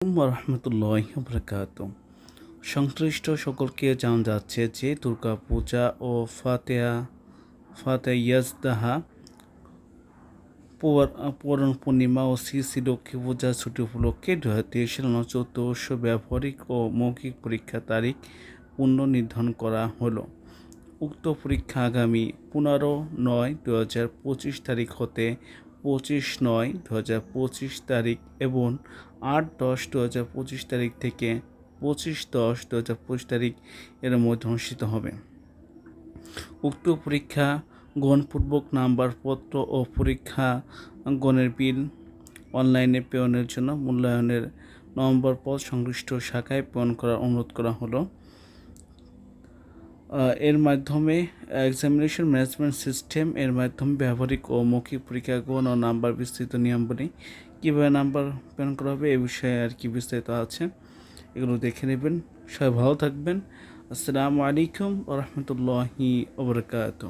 রহমতুল্লাহ বরকাত সংশ্লিষ্ট সকলকে জানা যাচ্ছে যে দুর্গা পূজা ও ফাতেহা ফাতে ইয়াজদাহা পূরণ পূর্ণিমা ও শ্রী শ্রী লক্ষ্মী পূজা ছুটি উপলক্ষে দু হাজার তেইশ চতুর্থ ব্যবহারিক ও মৌখিক পরীক্ষা তারিখ পুনর্নির্ধারণ করা হলো। উক্ত পরীক্ষা আগামী পনেরো নয় দু হাজার পঁচিশ তারিখ হতে পঁচিশ নয় দু হাজার পঁচিশ তারিখ এবং আট দশ দু হাজার পঁচিশ তারিখ থেকে পঁচিশ দশ দু হাজার পঁচিশ তারিখ এর মধ্যে অনুষ্ঠিত হবে। উক্ত পরীক্ষা গ্রহণপূর্বক নাম্বারপত্র ও পরীক্ষা গণের বিল, অনলাইনে প্রেরণের জন্য মূল্যায়নের নম্বর পদ সংশ্লিষ্ট শাখায় প্রেরণ করার অনুরোধ করা হলো। এর মাধ্যমে এক্সামিনেশন ম্যানেজমেন্ট সিস্টেম এর মাধ্যমে ব্যবহারিক ও মৌখিক পরীক্ষা গ্রহণ ও নাম্বার বিস্তৃত নিয়মাবলী কীভাবে নাম্বার প্রেরণ করা হবে এ বিষয়ে আর কি বিস্তারিত আছে, এগুলো দেখে নেবেন। সবাই ভালো থাকবেন। আসসালামু আলাইকুম ওরহমতুল্লাহি ওবরকাত